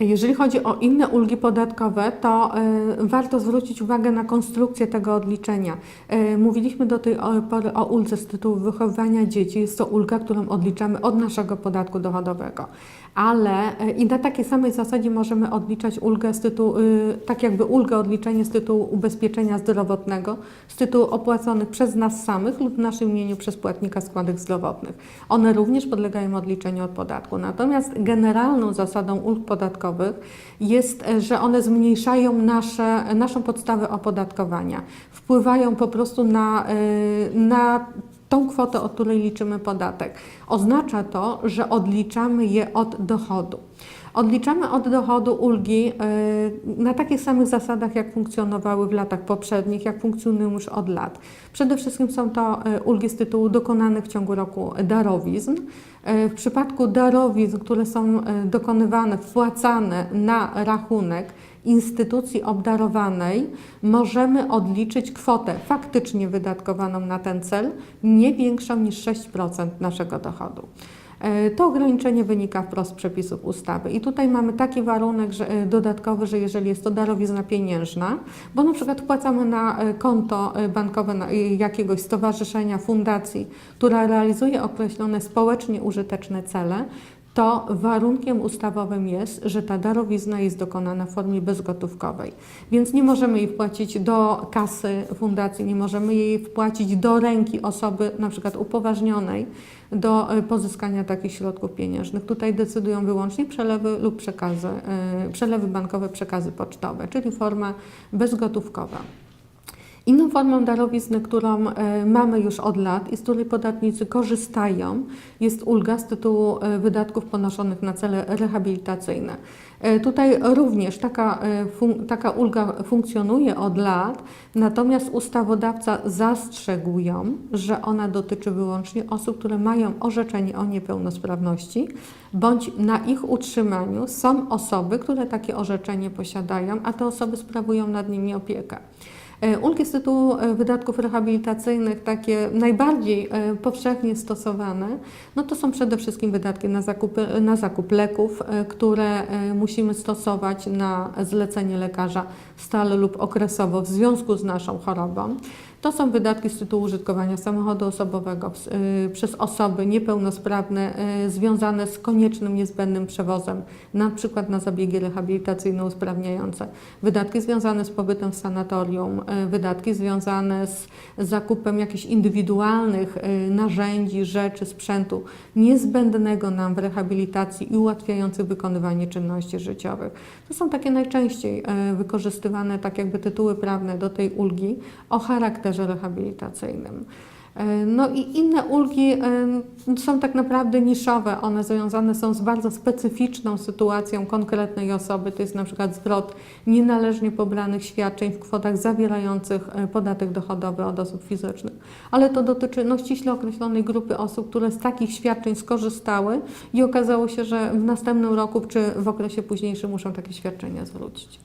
Jeżeli chodzi o inne ulgi podatkowe, to y, warto zwrócić uwagę na konstrukcję tego odliczenia. Y, mówiliśmy do tej pory o uldze z tytułu wychowywania dzieci. Jest to ulga, którą odliczamy od naszego podatku dochodowego. Ale y, i na takiej samej zasadzie możemy odliczać ulgę z tytułu, y, tak jakby ulgę odliczenie z tytułu ubezpieczenia zdrowotnego, z tytułu opłaconych przez nas samych lub w naszym imieniu przez płatnika składek zdrowotnych. One również podlegają odliczeniu od podatku. Natomiast generalną zasadą ulg podatkowych jest, e, że one zmniejszają nasze, naszą podstawę opodatkowania. Wpływają po prostu na, y, na tą kwotę, od której liczymy podatek. Oznacza to, że odliczamy je od dochodu. Odliczamy od dochodu ulgi y, na takich samych zasadach, jak funkcjonowały w latach poprzednich, jak funkcjonują już od lat. Przede wszystkim są to y, ulgi z tytułu dokonanych w ciągu roku darowizn. Y, W przypadku darowizn, które są dokonywane, wpłacane na rachunek instytucji obdarowanej, możemy odliczyć kwotę faktycznie wydatkowaną na ten cel nie większą niż 6% naszego dochodu. E, To ograniczenie wynika wprost z przepisów ustawy. I tutaj mamy taki warunek że, e, dodatkowy, że jeżeli jest to darowizna pieniężna, bo na przykład wpłacamy na e, konto bankowe jakiegoś stowarzyszenia, fundacji, która realizuje określone społecznie użyteczne cele, to warunkiem ustawowym jest, że ta darowizna jest dokonana w formie bezgotówkowej. Więc nie możemy jej wpłacić do kasy fundacji, nie możemy jej wpłacić do ręki osoby na przykład upoważnionej do e, pozyskania takich środków pieniężnych. Tutaj decydują wyłącznie przelewy lub przekazy, e, przelewy bankowe, przekazy pocztowe, czyli forma bezgotówkowa. Inną formą darowizny, którą e, mamy już od lat i z której podatnicy korzystają, jest ulga z tytułu e, wydatków ponoszonych na cele rehabilitacyjne. E, Tutaj również taka, taka ulga funkcjonuje od lat, natomiast ustawodawca zastrzegł ją, że ona dotyczy wyłącznie osób, które mają orzeczenie o niepełnosprawności, bądź na ich utrzymaniu są osoby, które takie orzeczenie posiadają, a te osoby sprawują nad nimi opiekę. E, Ulgi z tytułu e, wydatków rehabilitacyjnych, takie najbardziej e, powszechnie stosowane, no to są przede wszystkim wydatki na zakup, na zakup leków, które musimy stosować na zlecenie lekarza stale lub okresowo w związku z naszą chorobą. To są wydatki z tytułu użytkowania samochodu osobowego przez osoby niepełnosprawne związane z koniecznym, niezbędnym przewozem, na przykład na zabiegi rehabilitacyjne usprawniające. Wydatki związane z pobytem w sanatorium, wydatki związane z zakupem jakichś indywidualnych y, narzędzi, rzeczy, sprzętu niezbędnego nam w rehabilitacji i ułatwiających wykonywanie czynności życiowych. To są takie najczęściej e, wykorzystywane tak jakby tytuły prawne do tej ulgi o charakterze rehabilitacyjnym. E, No i inne ulgi są tak naprawdę niszowe. One związane są z bardzo specyficzną sytuacją konkretnej osoby. To jest na przykład zwrot nienależnie pobranych świadczeń w kwotach zawierających e, podatek dochodowy od osób fizycznych. Ale to dotyczy no, ściśle określonej grupy osób, które z takich świadczeń skorzystały i okazało się, że w następnym roku czy w okresie późniejszym muszą takie świadczenia zwrócić.